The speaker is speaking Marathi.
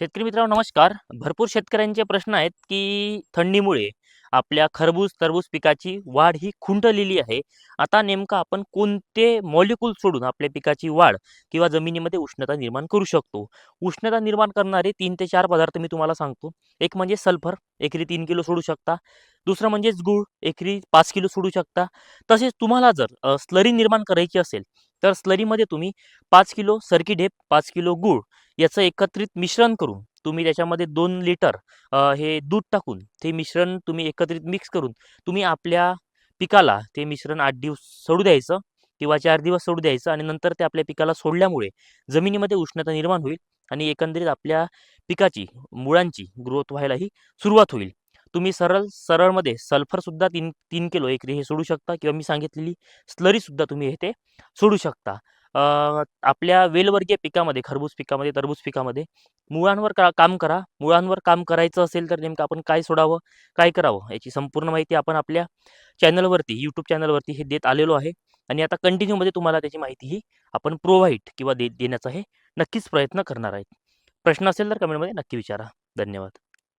शेतकरी मित्रांनो नमस्कार. भरपूर शेतकऱ्यांचे प्रश्न आहेत की थंडीमुळे आपल्या खरबूज तरबूज पिकाची वाढ ही खुंटलेली आहे. आता नेमकं आपण कोणते मॉलिक्यूल सोडून आपल्या पिकाची वाढ किंवा जमिनीमध्ये उष्णता निर्माण करू शकतो? उष्णता निर्माण करणारे तीन ते चार पदार्थ मी तुम्हाला सांगतो. एक म्हणजे सल्फर एकरी तीन किलो सोडू शकता. दुसरं म्हणजेच गूळ एकरी पाच किलो सोडू शकता. तसेच तुम्हाला जर स्लरी निर्माण करायची असेल तर स्लरीमध्ये तुम्ही पाच किलो सरकी ढेप पाच किलो गूळ याचं एकत्रित मिश्रण करून तुम्ही त्याच्यामध्ये दोन लिटर हे दूध टाकून ते मिश्रण तुम्ही एकत्रित मिक्स करून तुम्ही आपल्या पिकाला ते मिश्रण आठ दिवस सोडू द्यायचं किंवा चार दिवस सोडू द्यायचं आणि नंतर ते आपल्या पिकाला सोडल्यामुळे जमिनीमध्ये उष्णता निर्माण होईल आणि एकंदरीत आपल्या पिकाची मुळांची ग्रोथ व्हायलाही सुरुवात होईल. तुम्ही सरळ सरळमध्ये सल्फरसुद्धा तीन तीन किलो एकरी हे सोडू शकता किंवा मी सांगितलेली स्लरीसुद्धा तुम्ही हे ते सोडू शकता. अ, आपल्या वेलवर्गीय पिकामध्ये खरबूज पिकामध्ये तरबूज पिकामध्ये मुळांवर का काम करा. मुळांवर काम करायचं असेल तर नेमकं आपण काय सोडावं काय करावं याची संपूर्ण माहिती आपण आपल्या चॅनलवरती यूट्यूब चॅनलवरती हे देत आलेलो आहे. आणि आता कंटिन्यूमध्ये तुम्हाला त्याची माहितीही आपण प्रोव्हाइड किंवा दे देण्याचा हे नक्कीच प्रयत्न करणार आहेत. प्रश्न असेल तर कमेंटमध्ये नक्की विचारा. धन्यवाद.